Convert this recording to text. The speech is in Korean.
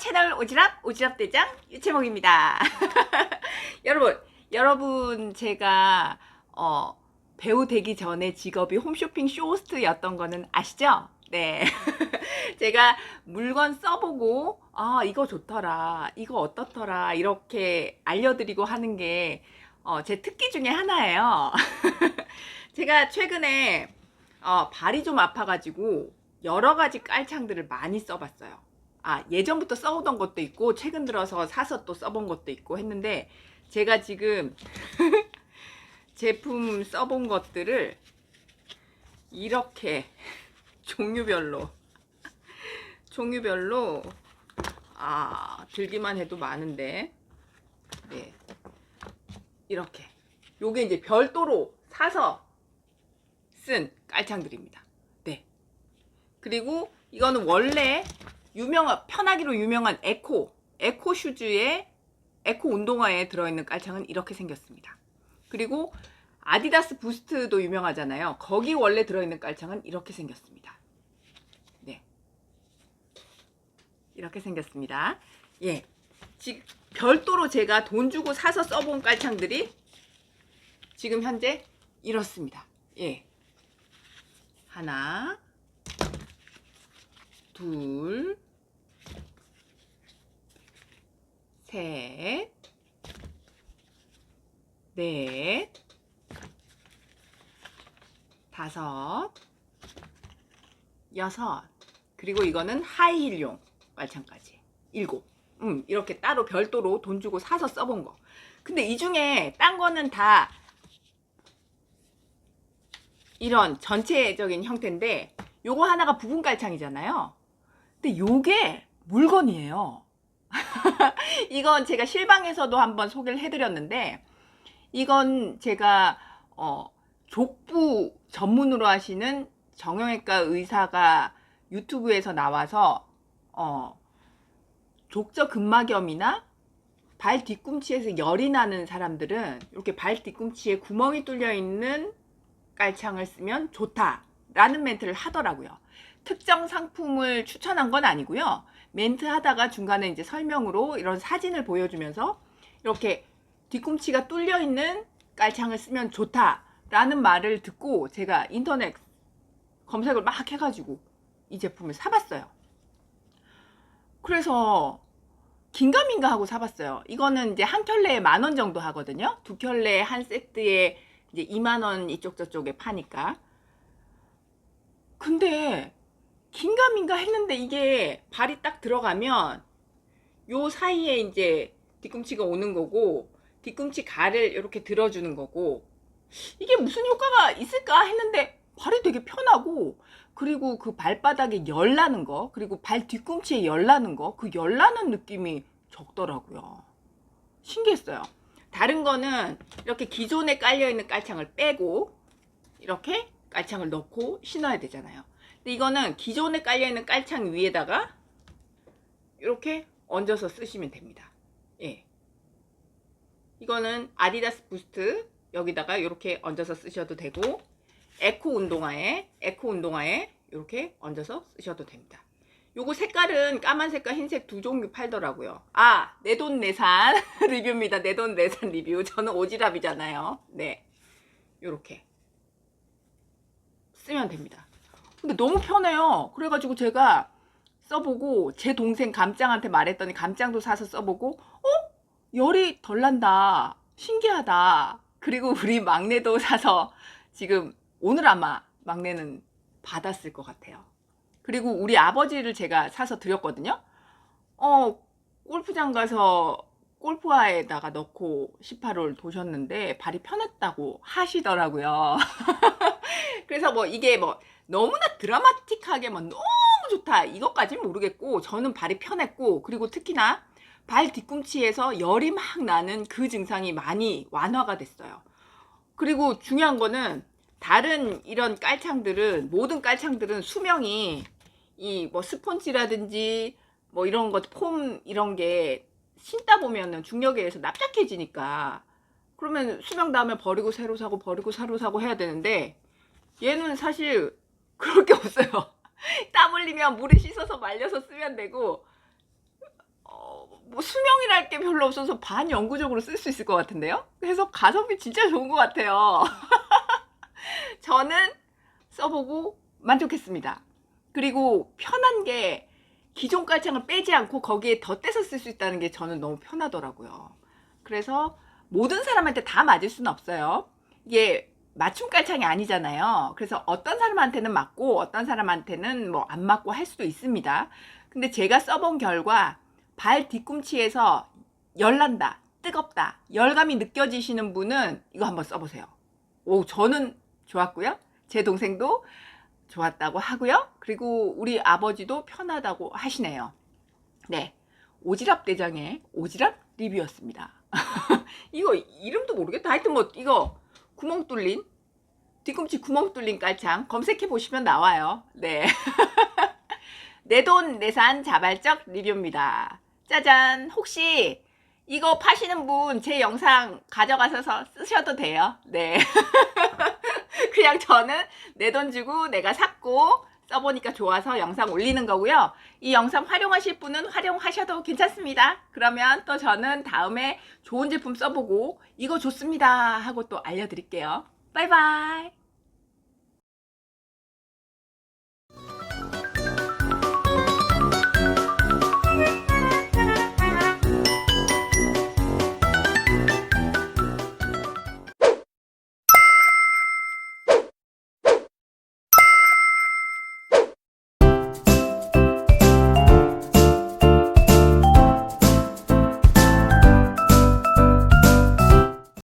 채널 오지랖 오지랖 대장 유채목입니다. 여러분, 여러분 제가 어, 배우 되기 전에 직업이 홈쇼핑 쇼호스트였던 거는 아시죠? 네. 제가 물건 써보고 아 이거 좋더라, 이거 어떻더라 이렇게 알려드리고 하는 게 어, 제 특기 중에 하나예요. 제가 최근에 어, 발이 좀 아파가지고 여러 가지 깔창들을 많이 써봤어요. 아, 예전부터 써오던 것도 있고, 최근 들어서 사서 또 써본 것도 있고 했는데, 제가 지금 제품 써본 것들을 이렇게 종류별로, 종류별로, 아, 들기만 해도 많은데, 네. 이렇게. 요게 이제 별도로 사서 쓴 깔창들입니다. 네. 그리고 이거는 원래 유명한 편하기로 유명한 에코 에코 슈즈의 에코 운동화에 들어있는 깔창은 이렇게 생겼습니다. 그리고 아디다스 부스트도 유명하잖아요. 거기 원래 들어있는 깔창은 이렇게 생겼습니다. 네. 이렇게 생겼습니다. 예. 지금 별도로 제가 돈 주고 사서 써본 깔창들이 지금 현재 이렇습니다. 예. 하나, 둘, 셋, 넷, 다섯, 여섯, 그리고 이거는 하이힐용 깔창까지 일곱. 음, 이렇게 따로 별도로 돈 주고 사서 써본 거. 근데 이 중에 딴 거는 다 이런 전체적인 형태인데 요거 하나가 부분 깔창이잖아요. 근데 요게 물건이에요. 이건 제가 실방에서도 한번 소개를 해드렸는데 이건 제가 어, 족부 전문으로 하시는 정형외과 의사가 유튜브에서 나와서 어, 족저 근막염이나 발 뒤꿈치에서 열이 나는 사람들은 이렇게 발 뒤꿈치에 구멍이 뚫려 있는 깔창을 쓰면 좋다라는 멘트를 하더라고요. 특정 상품을 추천한 건 아니고요. 멘트 하다가 중간에 이제 설명으로 이런 사진을 보여주면서 이렇게 뒤꿈치가 뚫려 있는 깔창을 쓰면 좋다라는 말을 듣고 제가 인터넷 검색을 막 해가지고 이 제품을 사봤어요. 그래서 긴가민가 하고 사봤어요. 이거는 이제 한 켤레에 만 원 정도 하거든요. 두 켤레 한 세트에 이제 2만 원 이쪽 저쪽에 파니까. 근데 긴가민가 했는데 이게 발이 딱 들어가면 요 사이에 이제 뒤꿈치가 오는 거고 뒤꿈치 가를 이렇게 들어주는 거고 이게 무슨 효과가 있을까 했는데 발이 되게 편하고 그리고 그 발바닥에 열 나는 거 그리고 발 뒤꿈치에 열 나는 거 그 열 나는 느낌이 적더라고요. 신기했어요. 다른 거는 이렇게 기존에 깔려 있는 깔창을 빼고 이렇게 깔창을 넣고 신어야 되잖아요. 근데 이거는 기존에 깔려 있는 깔창 위에다가 이렇게 얹어서 쓰시면 됩니다. 예. 이거는 아디다스 부스트 여기다가 이렇게 얹어서 쓰셔도 되고 에코 운동화에 에코 운동화에 이렇게 얹어서 쓰셔도 됩니다. 요거 색깔은 까만색과 흰색 두 종류 팔더라고요. 아, 내 돈 내산 리뷰입니다. 내 돈 내산 리뷰. 저는 오지랖이잖아요. 네. 요렇게 쓰면 됩니다. 근데 너무 편해요. 그래가지고 제가 써보고 제 동생 감짱한테 말했더니 감짱도 사서 써보고 어? 열이 덜 난다. 신기하다. 그리고 우리 막내도 사서 지금 오늘 아마 막내는 받았을 것 같아요. 그리고 우리 아버지를 제가 사서 드렸거든요. 어, 골프장 가서 골프화에다가 넣고 18홀 도셨는데 발이 편했다고 하시더라고요. 그래서 뭐 이게 뭐 너무나 드라마틱하게 뭐 너무 좋다 이것까지는 모르겠고 저는 발이 편했고 그리고 특히나 발 뒤꿈치에서 열이 막 나는 그 증상이 많이 완화가 됐어요. 그리고 중요한 거는 다른 이런 깔창들은 모든 깔창들은 수명이 이 뭐 스폰지라든지 뭐 이런 것 폼 이런 게 신다 보면은 중력에 의해서 납작해지니까 그러면 수명 다음에 버리고 새로 사고 버리고 새로 사고 해야 되는데 얘는 사실 그럴 게 없어요. 땀 흘리면 물에 씻어서 말려서 쓰면 되고 뭐 수명이랄 게 별로 없어서 반영구적으로 쓸 수 있을 것 같은데요. 그래서 가성비 진짜 좋은 것 같아요. 저는 써보고 만족했습니다. 그리고 편한 게 기존 깔창을 빼지 않고 거기에 덧대서 쓸 수 있다는 게 저는 너무 편하더라고요. 그래서 모든 사람한테 다 맞을 수는 없어요. 이게 맞춤 깔창이 아니잖아요. 그래서 어떤 사람한테는 맞고 어떤 사람한테는 뭐 안 맞고 할 수도 있습니다. 근데 제가 써본 결과 발 뒤꿈치에서 열난다, 뜨겁다, 열감이 느껴지시는 분은 이거 한번 써보세요. 오, 저는 좋았고요. 제 동생도 좋았다고 하고요. 그리고 우리 아버지도 편하다고 하시네요. 네. 오지랖 대장의 오지랖 리뷰였습니다. 이거 이름도 모르겠다. 하여튼 뭐 이거 구멍 뚫린 뒤꿈치 구멍 뚫린 깔창 검색해 보시면 나와요. 네. 내 돈 내산 자발적 리뷰입니다. 짜잔. 혹시 이거 파시는 분 제 영상 가져가셔서 쓰셔도 돼요. 네. 그냥 저는 내 돈 주고 내가 샀고 써보니까 좋아서 영상 올리는 거고요. 이 영상 활용하실 분은 활용하셔도 괜찮습니다. 그러면 또 저는 다음에 좋은 제품 써보고 이거 좋습니다 하고 또 알려드릴게요. 바이바이.